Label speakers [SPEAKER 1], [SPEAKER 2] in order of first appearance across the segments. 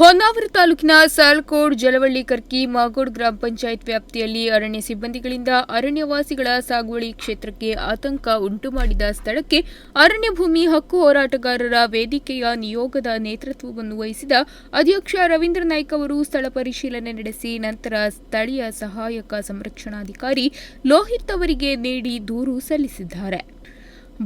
[SPEAKER 1] ಹೊನ್ನಾವರ ತಾಲೂಕಿನ ಸಾಲ್ಕೋಡ್ ಜಲವಳ್ಳಿ, ಕರ್ಕಿ, ಮಾಗೋಡ್ ಗ್ರಾಮ ಪಂಚಾಯತ್ ವ್ಯಾಪ್ತಿಯಲ್ಲಿ ಅರಣ್ಯ ಸಿಬ್ಬಂದಿಗಳಿಂದ ಅರಣ್ಯವಾಸಿಗಳ ಸಾಗುವಳಿ ಕ್ಷೇತ್ರಕ್ಕೆ ಆತಂಕ ಉಂಟು ಮಾಡಿದ ಸ್ಥಳಕ್ಕೆ ಅರಣ್ಯ ಭೂಮಿ ಹಕ್ಕು ಹೋರಾಟಗಾರರ ವೇದಿಕೆಯ ನಿಯೋಗದ ನೇತೃತ್ವವನ್ನು ವಹಿಸಿದ ಅಧ್ಯಕ್ಷ ರವೀಂದ್ರ ನಾಯ್ಕ ಅವರು ಸ್ಥಳ ಪರಿಶೀಲನೆ ನಡೆಸಿ ನಂತರ ಸ್ಥಳೀಯ ಸಹಾಯಕ ಸಂರಕ್ಷಣಾಧಿಕಾರಿ ಲೋಹಿತ್ ಅವರಿಗೆ ನೀಡಿ ದೂರು ಸಲ್ಲಿಸಿದ್ದಾರೆ.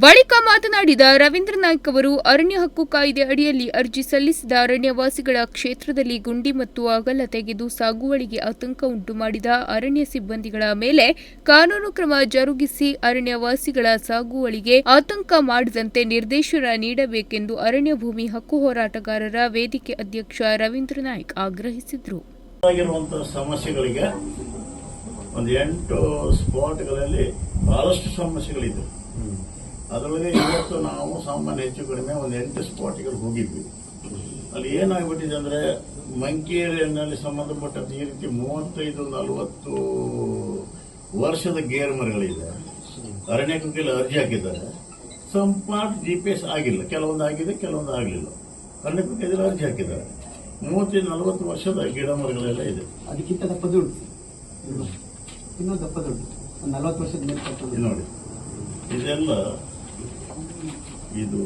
[SPEAKER 1] ಬಳಿಕ ಮಾತನಾಡಿದ ರವೀಂದ್ರ ನಾಯ್ಕ ಅವರು, ಅರಣ್ಯ ಹಕ್ಕು ಕಾಯ್ದೆ ಅಡಿಯಲ್ಲಿ ಅರ್ಜಿ ಸಲ್ಲಿಸಿದ ಅರಣ್ಯವಾಸಿಗಳ ಕ್ಷೇತ್ರದಲ್ಲಿ ಗುಂಡಿ ಮತ್ತು ಅಗಲ ತೆಗೆದು ಸಾಗುವಳಿಗೆ ಆತಂಕ ಉಂಟು ಮಾಡಿದ ಅರಣ್ಯ ಸಿಬ್ಬಂದಿಗಳ ಮೇಲೆ ಕಾನೂನು ಕ್ರಮ ಜರುಗಿಸಿ ಅರಣ್ಯವಾಸಿಗಳ ಸಾಗುವಳಿಗೆ ಆತಂಕ ಮಾಡದಂತೆ ನಿರ್ದೇಶನ ನೀಡಬೇಕೆಂದು ಅರಣ್ಯ ಭೂಮಿ ಹಕ್ಕು ಹೋರಾಟಗಾರರ ವೇದಿಕೆ ಅಧ್ಯಕ್ಷ ರವೀಂದ್ರ ನಾಯ್ಕ್ ಆಗ್ರಹಿಸಿದರು.
[SPEAKER 2] ಸಮಸ್ಯೆಗಳಿಗೆ ಒಂದು ಎಂಟು ಸ್ಪಾಟ್ಗಳಲ್ಲಿ ಬಹಳಷ್ಟು ಸಮಸ್ಯೆಗಳಿದ್ದವು. ಅದರೊಳಗೆ ಇವತ್ತು ನಾವು ಸಾಮಾನ್ಯ ಹೆಚ್ಚು ಕಡಿಮೆ ಒಂದು ಎಂಟು ಸ್ಪಾಟ್ಗಳು ಹೋಗಿದ್ವಿ. ಅಲ್ಲಿ ಏನಾಗ್ಬಿಟ್ಟಿದೆ ಅಂದ್ರೆ ಮಂಕೇರಿಯಲ್ಲಿ ಸಂಬಂಧಪಟ್ಟಂತೆ ಈ ರೀತಿ ಮೂವತ್ತೈದು ನಲವತ್ತು ವರ್ಷದ ಗೇರ್ ಮರಗಳಿದೆ. ಅರಣ್ಯ ಕೃತಿಯಲ್ಲಿ ಅರ್ಜಿ ಹಾಕಿದ್ದಾರೆ. ಸಂಪಾಟ್ ಜಿ ಪಿ ಎಸ್ ಆಗಿಲ್ಲ. ಕೆಲವೊಂದು ಆಗಿದೆ ಕೆಲವೊಂದು ಆಗಲಿಲ್ಲ. ಅರಣ್ಯಕ್ಕೆ ಅರ್ಜಿ ಹಾಕಿದ್ದಾರೆ. ಮೂವತ್ತೈದು ನಲವತ್ತು ವರ್ಷದ ಗಿಡ ಮರಗಳೆಲ್ಲ ಇದೆ.
[SPEAKER 3] ಅದಕ್ಕಿಂತ ದಪ್ಪ ದುಡ್ಡು. ಇನ್ನೂ ದಪ್ಪ ದುಡ್ಡು. ನಲ್ವತ್ತು ವರ್ಷದ
[SPEAKER 2] ನೋಡಿ ಇದೆಲ್ಲ ಇದು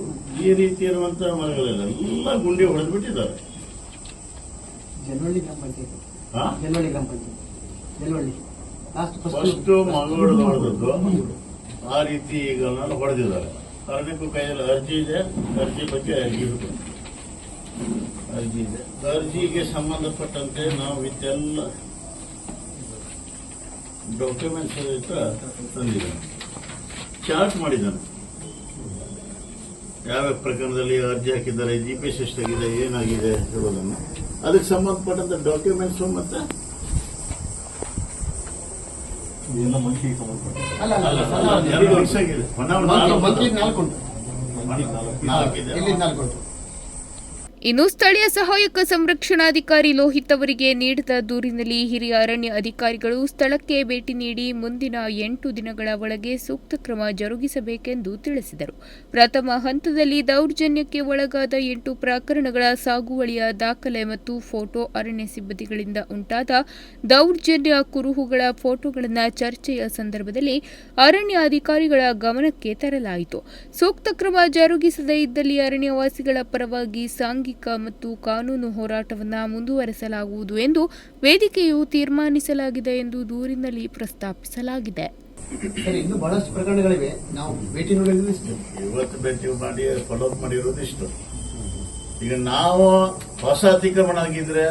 [SPEAKER 2] ಈ ರೀತಿ ಇರುವಂತಹ ಮರಗಳೆಲ್ಲ ಎಲ್ಲ ಗುಂಡಿ ಹೊಡೆದು ಬಿಟ್ಟಿದ್ದಾರೆ
[SPEAKER 3] ಗ್ರಾಮ ಪಂಚಾಯತ್ ಗ್ರಾಮ ಪಂಚಾಯತ್
[SPEAKER 2] ಫಸ್ಟ್ ಮಂಗಳೂರು ಹೊಡೆದದ್ದು. ಆ ರೀತಿ ಈಗ ಹೊಡೆದಿದ್ದಾರೆ. ಕಾರಣಕ್ಕೂ ಕೈಯಲ್ಲಿ ಅರ್ಜಿ ಇದೆ. ಅರ್ಜಿ ಬಗ್ಗೆ ಅರ್ಜಿ ಅರ್ಜಿ ಇದೆ. ಅರ್ಜಿಗೆ ಸಂಬಂಧಪಟ್ಟಂತೆ ನಾವು ಇದೆಲ್ಲ ಡಾಕ್ಯುಮೆಂಟ್ಸ್ ತಂದಿದ್ದಾನೆ ಚಾರ್ಟ್ ಮಾಡಿದ್ದಾನೆ. ಯಾವ ಪ್ರಕರಣದಲ್ಲಿ ಅರ್ಜಿ ಹಾಕಿದ್ದಾರೆ ಜಿ ಪಿ ಎಸ್ ಎಷ್ಟಾಗಿದೆ ಏನಾಗಿದೆ ಹೇಳೋದನ್ನು ಅದಕ್ಕೆ ಸಂಬಂಧಪಟ್ಟಂತ ಡಾಕ್ಯುಮೆಂಟ್ಸ್ ಮತ್ತೆ
[SPEAKER 3] ಅಲ್ಲ
[SPEAKER 2] ಅಲ್ಲ, ಅಲ್ಲ, ಎರಡು ವರ್ಷ ಆಗಿದೆ. ಹೊನ್ನಾವರ ನಾಲ್ಕು
[SPEAKER 3] ನಾಲ್ಕು ನಾಲ್ಕು
[SPEAKER 1] ಇನ್ನು ಸ್ಥಳೀಯ ಸಹಾಯಕ ಸಂರಕ್ಷಣಾಧಿಕಾರಿ ಲೋಹಿತ್ ಅವರಿಗೆ ನೀಡಿದ ದೂರಿನಲ್ಲಿ ಹಿರಿಯ ಅರಣ್ಯ ಅಧಿಕಾರಿಗಳು ಸ್ಥಳಕ್ಕೆ ಭೇಟಿ ನೀಡಿ ಮುಂದಿನ ಎಂಟು ದಿನಗಳ ಒಳಗೆ ಸೂಕ್ತ ಕ್ರಮ ಜರುಗಿಸಬೇಕೆಂದು ತಿಳಿಸಿದರು. ಪ್ರಥಮ ಹಂತದಲ್ಲಿ ದೌರ್ಜನ್ಯಕ್ಕೆ ಒಳಗಾದ ಎಂಟು ಪ್ರಕರಣಗಳ ಸಾಗುವಳಿಯ ದಾಖಲೆ ಮತ್ತು ಫೋಟೋ ಅರಣ್ಯ ಸಿಬ್ಬಂದಿಗಳಿಂದ ಉಂಟಾದ ದೌರ್ಜನ್ಯ ಕುರುಹುಗಳ ಫೋಟೋಗಳನ್ನು ಚರ್ಚೆಯ ಸಂದರ್ಭದಲ್ಲಿ ಅರಣ್ಯ ಅಧಿಕಾರಿಗಳ ಗಮನಕ್ಕೆ ತರಲಾಯಿತು. ಸೂಕ್ತ ಕ್ರಮ ಜರುಗಿಸದೇ ಇದ್ದಲ್ಲಿ ಅರಣ್ಯವಾಸಿಗಳ ಪರವಾಗಿ ಸಾಂಘಿಕ ಮತ್ತು ಕಾನೂನು ಹೋರಾಟವನ್ನು ಮುಂದುವರೆಸಲಾಗುವುದು ಎಂದು ವೇದಿಕೆಯು ತೀರ್ಮಾನಿಸಲಾಗಿದೆ ಎಂದು ದೂರಿನಲ್ಲಿ ಪ್ರಸ್ತಾಪಿಸಲಾಗಿದೆ.
[SPEAKER 3] ಇನ್ನು ಇನ್ನೂ ಬಹಳಷ್ಟು ಪ್ರಕರಣಗಳಿವೆ. ನಾವು ಭೇಟಿ ನೋಡಿದ್ರೆ ಇಷ್ಟು.
[SPEAKER 2] ಇವತ್ತು ಭೇಟಿ ಮಾಡಿ ಫಾಲೋ ಮಾಡಿರೋದು ಇಷ್ಟು. ಈಗ ನಾವು ಹೊಸ ಅತಿಕ್ರಮಣ ಆಗಿದ್ರೆ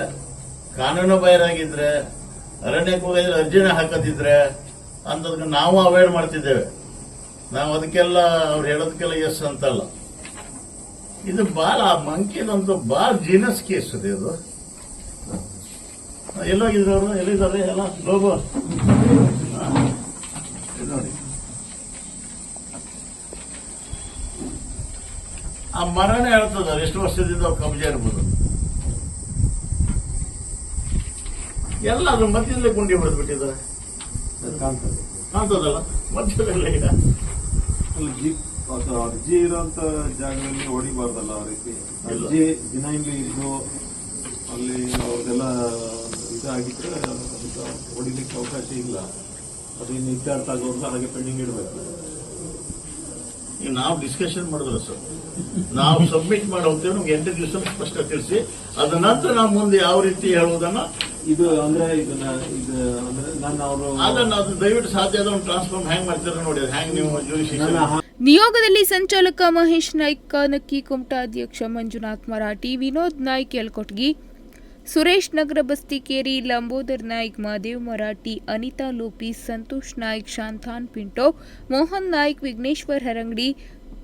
[SPEAKER 2] ಕಾನೂನು ಬಾಹಿರಾಗಿದ್ರೆ ಅರಣ್ಯಕ್ಕೆ ಹೋಗಿದ್ರೆ ಅರ್ಜಿನ ಹಾಕದಿದ್ರೆ ಅಂತದಕ್ಕೆ ನಾವು ಅವಾಯ್ಡ್ ಮಾಡ್ತಿದ್ದೇವೆ. ನಾವು ಅದಕ್ಕೆಲ್ಲ ಅವ್ರು ಹೇಳೋದಕ್ಕೆಲ್ಲ ಎಸ್ ಅಂತಲ್ಲ. ಇದು ಬಾಳ ನಮ್ದು ಬಾಳ ಜೀನಸ್ ಕೇಸ್ ಇದೆ ಇದು. ಎಲ್ಲೋಗಿದ್ರು ಅವರು ಎಲ್ಲಿದ್ದಾರೆ ಎಲ್ಲ ಲೋಗೋ ನೋಡಿ. ಆ ಮರನೇ ಹೇಳ್ತದ ಎಷ್ಟು ವರ್ಷದಿಂದ ಕಬ್ಜೆ ಇರ್ಬೋದು. ಎಲ್ಲ ಅದ್ರ ಮಧ್ಯದಲ್ಲೇ ಗುಂಡಿ ಹೊಡೆದ್ಬಿಟ್ಟಿದ್ದಾರೆ.
[SPEAKER 3] ಕಾಣ್ತದೆ.
[SPEAKER 2] ಕಾಣ್ತದಲ್ಲ? ಮಧ್ಯದಲ್ಲೇ ಈಗ.
[SPEAKER 4] ಅಲ್ಲಿ ಅರ್ಜಿ ಇರೋಂತ ಜಾಗದಲ್ಲಿ ಹೊಡಿಬಾರ್ದಲ್ಲ ಆ ರೀತಿ? ಅರ್ಜಿ ಇಲ್ಲಿ ಇದ್ದು ಅಲ್ಲಿ ಅವ್ರದೆಲ್ಲ ಇದಾಗಿದ್ರೆ ಹೊಡಿಲಿಕ್ಕೆ ಅವಕಾಶ ಇಲ್ಲ. ಅದು ಇನ್ನು ಇತ್ಯರ್ಥ ಆಗೋರ್ಗ ಹಾಗೆ ಪೆಂಡಿಂಗ್ ಇಡಬೇಕು.
[SPEAKER 2] ಈಗ ನಾವು ಡಿಸ್ಕಷನ್ ಮಾಡಿದ್ರೆ ಸರ್. ನಾವು ಸಬ್ಮಿಟ್ ಮಾಡಿ ಹೋಗ್ತೇವೆ ನಮ್ಗೆ ಎಂಟು ದಿವಸ ಸ್ಪಷ್ಟ ತಿಳಿಸಿ ಅದ ನಂತರ ನಾವು ಮುಂದೆ ಯಾವ ರೀತಿ ಹೇಳುವುದನ್ನ
[SPEAKER 4] ಇದು ಅಂದ್ರೆ ಇದನ್ನ ಇದು ಅಂದ್ರೆ ನಾನು ಅವರು
[SPEAKER 2] ಅದನ್ನ ಅದು ದಯವಿಟ್ಟು ಸಾಧ್ಯ ಅದನ್ನು ಟ್ರಾನ್ಸ್ಫಾರ್ಮ್ ಹ್ಯಾಂಗ್ ಮಾಡ್ತಾರೆ ನೋಡಿ ಹ್ಯಾಂಗ್ ನೀವು
[SPEAKER 4] ನನ್ನ
[SPEAKER 1] ನಿಯೋಗದಲ್ಲಿ ಸಂಚಾಲಕ ಮಹೇಶ್ ನಾಯ್ಕ, ನಕ್ಕಿ ಕುಮಟಾ ಅಧ್ಯಕ್ಷ ಮಂಜುನಾಥ್ ಮರಾಠಿ, ವಿನೋದ್ ನಾಯ್ಕ್ ಯಲ್ಕೊಟ್ಗಿ, ಸುರೇಶ್ ನಗರ ಬಸ್ತಿಕೇರಿ ಲಂಬೋದರ್ ನಾಯ್ಕ್ ಮಹದೇವ್ ಮರಾಠಿ, ಅನಿತಾ ಲೋಪಿ, ಸಂತೋಷ್ ನಾಯ್ಕ್, ಶಾಂತಾನ್ ಪಿಂಟೋ, ಮೋಹನ್ ನಾಯ್ಕ್, ವಿಘ್ನೇಶ್ವರ್ ಹರಂಗಡಿ,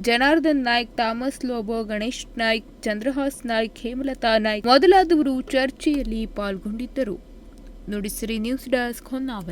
[SPEAKER 1] ಜನಾರ್ದನ್ ನಾಯ್ಕ್, ಥಾಮಸ್ ಲೋಬೋ, ಗಣೇಶ್ ನಾಯ್ಕ್, ಚಂದ್ರಹಾಸ್ ನಾಯ್ಕ್, ಹೇಮಲತಾ ನಾಯ್ಕ್ ಮೊದಲಾದವರು ಚರ್ಚೆಯಲ್ಲಿ ಪಾಲ್ಗೊಂಡಿದ್ದರು. Nudisiri news desk Honnavar.